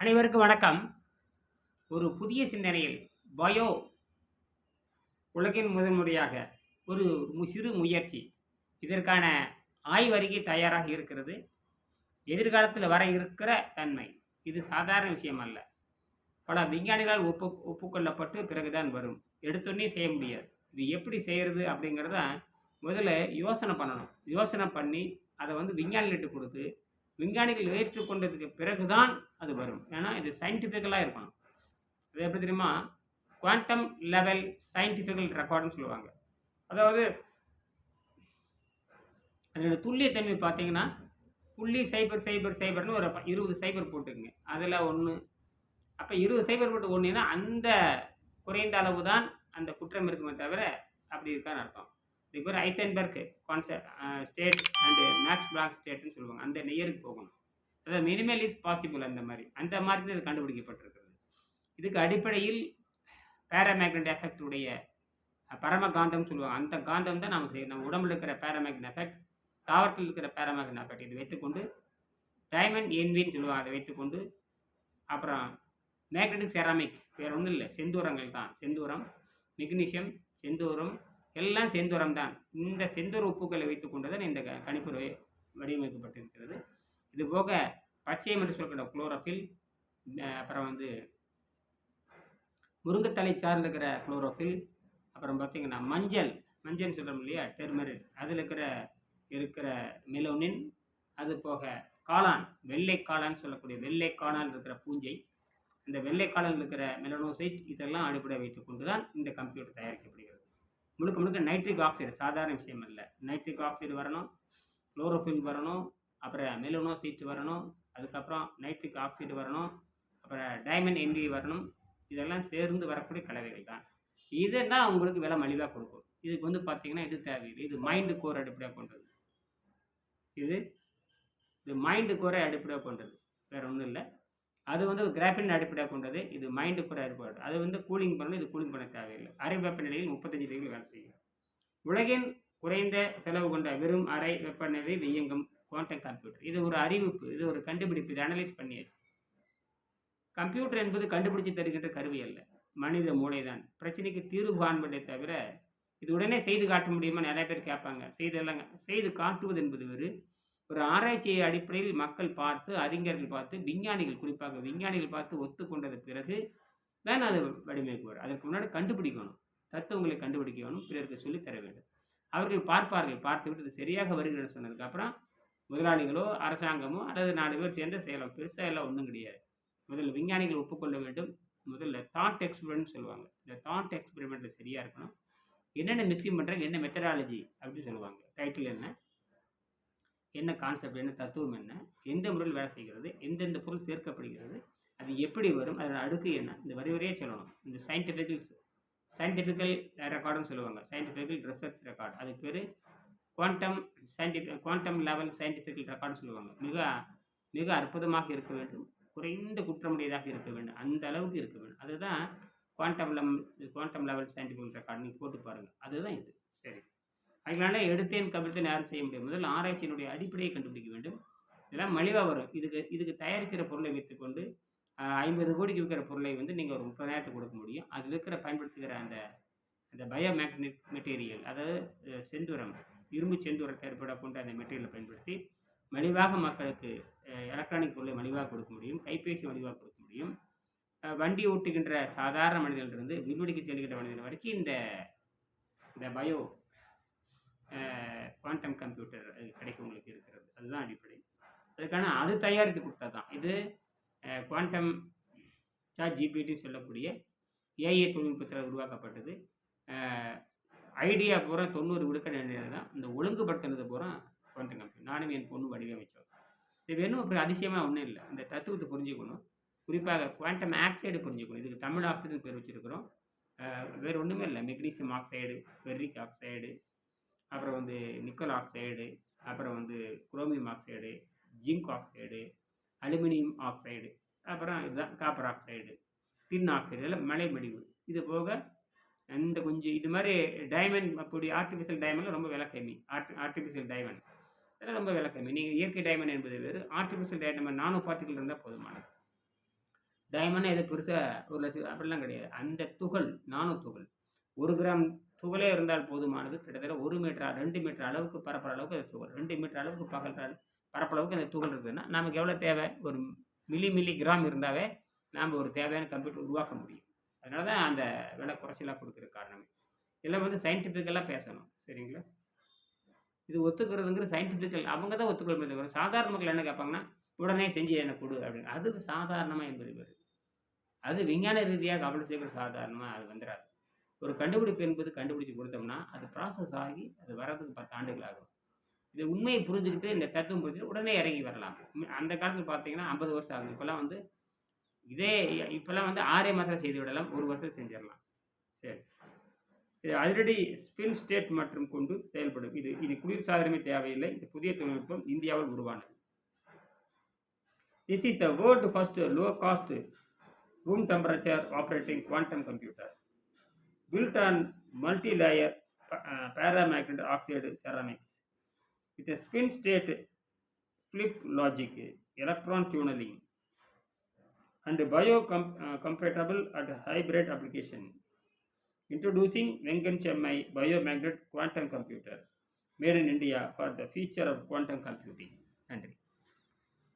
அனைவருக்கும் வணக்கம். ஒரு புதிய சிந்தனையில் பயோ உலகின் முதன்முறையாக ஒரு சிறு முயற்சி. இதற்கான ஆய்வறிக்கை தயாராக இருக்கிறது. எதிர்காலத்தில் வர இருக்கிற தன்மை. இது சாதாரண விஷயம் அல்ல. பல விஞ்ஞானிகளால் ஒப்பு ஒப்புக்கொள்ளப்பட்டு பிறகுதான் வரும். எடுத்தோடனே செய்ய முடியாது. இது எப்படி செய்கிறது அப்படிங்கிறத முதல்ல யோசனை பண்ணணும். யோசனை பண்ணி அதை வந்து விஞ்ஞானிகிட்ட கொடுத்து விஞ்ஞானிகள் ஏற்றுக்கொண்டதுக்கு பிறகுதான் அது வரும். ஏன்னா இது சயின்டிஃபிக்கலாக இருக்கணும். இது எப்படி தெரியுமா? குவாண்டம் லெவல் சயின்டிஃபிக்கல் ரெக்கார்டுன்னு சொல்லுவாங்க. அதாவது அதனோட துல்லியத்தன்மை பார்த்தீங்கன்னா புள்ளி சைபர் சைபர் சைபர்னு ஒரு இருபது சைபர் போட்டுக்குங்க. அதில் ஒன்று அப்போ இருபது சைபர் போட்டு ஒன்றுனா அந்த குறைந்த அளவு தான் அந்த குற்றம் இருக்குமே தவிர அப்படி இருக்கான்னு அர்த்தம். இதுக்கு பேர் Eisenberg concept state and max black ஸ்டேட்னு சொல்லுவாங்க. அந்த நெய்யருக்கு போகணும். அதாவது மினிமல் இஸ் பாசிபிள் அந்த மாதிரி. அந்த மாதிரி தான் இது கண்டுபிடிக்கப்பட்டிருக்கிறது. இதுக்கு அடிப்படையில் பேராமேக்னட் எஃபெக்ட் உடைய பரம காந்தம்னு சொல்லுவாங்க. அந்த காந்தம் தான் நம்ம செய்யணும் நம்ம உடம்புல இருக்கிற பேராமேக்னட் எஃபெக்ட் தாவரத்தில் இருக்கிற பேராமேக்னட் எஃபெக்ட் இதை வைத்துக்கொண்டு டைமண்ட் என்வின்னு சொல்லுவாங்க. அதை வைத்துக்கொண்டு அப்புறம் மேக்னட்டிக் செராமிக் வேறு ஒன்றும் இல்லை. செந்தூரங்கள் தான். செந்தூரம் மெக்னீஷியம் செந்தூரம் எல்லாம் செந்தூரம் தான் இந்த செந்தூர் உப்புக்களை வைத்துக்கொண்டு தான் இந்த க- கணிப்பு வடிவமைக்கப்பட்டிருக்கிறது. இது போக பச்சையம் என்று சொல்கிற குளோரோஃபில் அப்புறம் வந்து முருங்கைத்தலை சார்ந்திருக்கிற குளோரோஃபில் அப்புறம் பார்த்திங்கன்னா மஞ்சள் மஞ்சள்னு சொல்கிறோம் இல்லையா டெர்மரிக் அதில் இருக்கிற இருக்கிற மெலோனின் அது போக காளான் வெள்ளை காளான் சொல்லக்கூடிய வெள்ளை காளான் இருக்கிற பூஞ்சை இந்த வெள்ளை காளான் இருக்கிற மெலனோசைட் இதெல்லாம் அடிப்படை வைத்துக்கொண்டு தான் இந்த கம்ப்யூட்டர் தயாரிக்கப்படுகிறது. முழுக்க முழுக்க நைட்ரிக் ஆக்சைடு சாதாரண விஷயம் இல்லை நைட்ரிக் ஆக்சைடு வரணும் குளோரோஃபில் வரணும் அப்புறம் மெலனோசைட் வரணும் அதுக்கப்புறம் நைட்ரிக் ஆக்சைடு வரணும் அப்புறம் டைமண்ட் என்டி வரணும். இதெல்லாம் சேர்ந்து வரக்கூடிய கலவைகள் தான். இதெல்லாம் உங்களுக்கு விலை மலிவாக கொடுக்கும். இதுக்கு வந்து பார்த்தீங்கன்னா இது தேவையில்லை. இது மைண்டு கோர் அடிப்படையாக கொண்டது. இது இது மைண்டு கோரை அடிப்படையாக கொண்டது. வேறு ஒன்றும் இல்லை. அது வந்து ஒரு கிராஃபின் அடிப்படையாக கொண்டது. இது மைண்டு கோரை அடிப்படை அது வந்து கூலிங் பண்ணணும் இது கூலிங் பண்ண தேவையில்லை. அரை வெப்பநிலையில் முப்பத்தஞ்சு டிகிரி வேலை செய்யும். உலகின் குறைந்த செலவு கொண்ட வெறும் அரை வெப்பநிலை வியங்கும் குவாண்டம் கம்ப்யூட்டர் இது ஒரு அறிவிப்பு இது ஒரு கண்டுபிடிப்பு இது அனலைஸ் பண்ணியாச்சு. கம்ப்யூட்டர் என்பது கண்டுபிடிச்சு தருகின்ற கருவி அல்ல. மனித மூளைதான். பிரச்சனைக்கு தீர்வு காண்பதே தவிர இது உடனே செய்து காட்ட முடியுமா? நிறைய பேர் கேட்பாங்க. செய்தெல்லாம் செய்து காட்டுவது என்பது ஒரு ஒரு ஆராய்ச்சியை அடிப்படையில் மக்கள் பார்த்து அறிஞர்கள் பார்த்து விஞ்ஞானிகள் குறிப்பாக விஞ்ஞானிகள் பார்த்து ஒத்துக்கொண்டது பிறகு தான் அது வடிவமைக்கு வரும். அதற்கு முன்னாடி கண்டுபிடிக்கணும். தத்துவங்களை கண்டுபிடிக்க வேணும் பிறருக்கு சொல்லி தர வேண்டும். அவர்கள் பார்ப்பார்கள். பார்த்துவிட்டு இது சரியாக வருகிறேன் சொன்னதுக்கப்புறம் முதலாளிகளோ அரசாங்கமோ அல்லது நாலு பேர் சேர்ந்த செய்யலாம் பெருசாக எல்லாம் ஒன்றும் கிடையாது. முதல்ல விஞ்ஞானிகள் ஒப்புக்கொள்ள வேண்டும். முதல்ல தாட் எக்ஸ்பிரிமெண்ட் சொல்லுவாங்க. இந்த தாட் எக்ஸ்பிரிமெண்ட்டில் சரியாக இருக்கணும். என்னென்ன மிக்சிங் பண்ணுறாங்க என்ன மெத்தடாலஜி அப்படின்னு சொல்லுவாங்க. டைட்டில் என்ன? என்ன கான்செப்ட் என்ன தத்துவம் என்ன எந்த முறையில் வேலை செய்கிறது எந்தெந்த பொருள் சேர்க்கப்படுகிறது அது எப்படி வரும் அதோட அடுக்கு என்ன? இந்த வரி வரையே சொல்லணும். இந்த சயின்டிஃபிக்கல் சயின்டிஃபிக்கல் ரெக்கார்டுன்னு சொல்லுவாங்க. சயின்டிஃபிக்கல் ரிசர்ச் ரெக்கார்டு அதுக்கு பேர் quantum scientific quantum level scientifical ரெக்கார்டுன்னு சொல்லுவாங்க. மிக மிக அற்புதமாக இருக்க வேண்டும். குறைந்த குற்றமுடையதாக இருக்க வேண்டும். அந்த அளவுக்கு இருக்க வேண்டும். அதுதான் குவாண்டம் லெம் குவாண்டம் லெவல் சயின்டிஃபிக் ரெக்கார்டு நீங்கள் போட்டு பாருங்கள் அதுதான் இது. சரி. அதனால எடுத்தேன் கவிழ்த்தேன் யாரும் செய்ய முடியாது. முதல்ல ஆராய்ச்சியினுடைய அடிப்படையை கண்டுபிடிக்க வேண்டும். இதெல்லாம் மலிவாக வரும். இதுக்கு இதுக்கு தயாரிக்கிற பொருளை வைத்துக்கொண்டு ஐம்பது கோடிக்கு விற்கிற பொருளை வந்து நீங்கள் ஒரு முப்பதாயிரத்துக்கு கொடுக்க முடியும். அதில் இருக்கிற பயன்படுத்துகிற அந்த அந்த பயோ மேக்னெட் மெட்டீரியல் அதாவது செந்துரம் இரும்பு செந்துரத்தை ஏற்பட கொண்ட அந்த மெட்டீரியலை பயன்படுத்தி மலிவாக மக்களுக்கு எலக்ட்ரானிக் பொருளை மலிவாக கொடுக்க முடியும். கைபேசி மலிவாக கொடுக்க முடியும். வண்டி ஓட்டுகின்ற சாதாரண மனிதனிலிருந்து விண்வெளிக்கு செல்கின்ற மனிதன் வரைக்கும் இந்த இந்த பயோ குவாண்டம் கம்ப்யூட்டர் அது கிடைக்கும் உங்களுக்கு இருக்கிறது. அதுதான் அடிப்படை அதுக்கான அது தயாரித்து கொடுத்தா தான் இது குவாண்டம் சாட் ஜிபிடின்னு சொல்லக்கூடிய ஏஐ தொழில்நுட்பத்தில் உருவாக்கப்பட்டது. ஐடியா பூரா தொண்ணூறு விழுக்காடு தான் இந்த ஒழுங்குபடுத்தினது பூரா குவாண்டம் கம்ப்யூட்டர் நானும் என் பொண்ணு வடிவமைச்சோம். இது வேணும் அப்படி அதிசயமாக ஒன்றும் இல்லை. இந்த தத்துவத்தை புரிஞ்சுக்கணும். குறிப்பாக குவாண்டம் ஆக்சைடு புரிஞ்சுக்கணும். இதுக்கு தமிழ் ஆக்சைடுன்னு பேர் வச்சுருக்கிறோம். வேறு ஒன்றுமே இல்லை. மெக்னீசியம் ஆக்சைடு ஃபெர்ரிக் ஆக்சைடு அப்புறம் வந்து நிக்கல் ஆக்சைடு அப்புறம் வந்து chromium oxide zinc oxide aluminium oxide அப்புறம் இதுதான் காப்பர் ஆக்சைடு டின் ஆக்சைடு இதெல்லாம் மலைமடிவு இது போக இந்த கொஞ்சம் இது மாதிரி டைமண்ட் அப்படி ஆர்டிஃபிஷியல் டைமண்டில் ரொம்ப விலை கம்மி. ஆர்டி ஆர்டிஃபிஷியல் டைமண்ட் அதெல்லாம் ரொம்ப விலை கம்மி. நீங்கள் இயற்கை டைமண்ட் என்பது வேறு ஆர்டிஃபிஷியல் டைமண்ட் நானோ பார்ட்டிகள் இருந்தால் போதுமானது. டைமண்ட் எது பெருசாக ஒரு லட்சம் அப்படிலாம் கிடையாது. அந்த துகள் நானோ துகள். ஒரு கிராம் துகளே இருந்தால் போதுமானது. கிட்டத்தட்ட ஒரு மீட்டர் ரெண்டு மீட்டர் அளவுக்கு பரப்புற அளவுக்கு அந்த துகள் ரெண்டு மீட்டர் அளவுக்கு பகல் பரப்பளவுக்கு அந்த துகள் இருக்குதுன்னா நமக்கு எவ்வளோ தேவை? ஒரு மில்லி மில்லி கிராம் இருந்தாவே நாம் ஒரு தேவையான கம்ப்யூட்டர் உருவாக்க முடியும். அதனால தான் அந்த விலை குறைச்சலாக கொடுக்குற காரணமே. இதெல்லாம் வந்து சயின்டிஃபிக்கலாக பேசணும். சரிங்களா? இது ஒத்துக்கிறதுங்கிற சயின்டிஃபிக்கல் அவங்க தான் ஒத்துக்கொள்மே தவிர சாதாரண மக்கள் என்ன கேட்பாங்கன்னா உடனே செஞ்சு எனக்கு கொடு அப்படின்னு. அது சாதாரணமாக என்பது பேர் அது விஞ்ஞான ரீதியாக அவ்வளோ சீக்கிரம் சாதாரணமாக அது வந்துடாது ஒரு கண்டுபிடிப்பு என்பது கண்டுபிடிச்சு கொடுத்தோம்னா அது ப்ராசஸ் ஆகி அது வர்றதுக்கு பத்து ஆண்டுகள் ஆகும். இது உண்மையை புரிஞ்சுக்கிட்டு இந்த தத்துவம் புரிஞ்சுட்டு உடனே இறங்கி வரலாம். அந்த காலத்தில் பார்த்தீங்கன்னா ஐம்பது வருஷம் ஆகும் இப்போல்லாம் வந்து இதே இப்போல்லாம் வந்து ஆறே மாதத்தில் செய்து விடலாம். ஒரு வருஷத்தில் செஞ்சிடலாம். சரி. இது அதிரடி ஸ்பின் ஸ்டேட் மற்றும் கொண்டு செயல்படும். இது இது குளிர் சாதனமே தேவையில்லை. இந்த புதிய தொழில்நுட்பம் இந்தியாவில் உருவானது. This is the world first low cost room temperature operating quantum computer built on multi-layer uh, paramagnet oxide ceramics with a spin state flip logic, electron tunneling, and biocompatible uh, and hybrid application. Introducing Vengan Chennai Biomagnet Quantum Computer, made in India for the future of quantum computing. Andrew.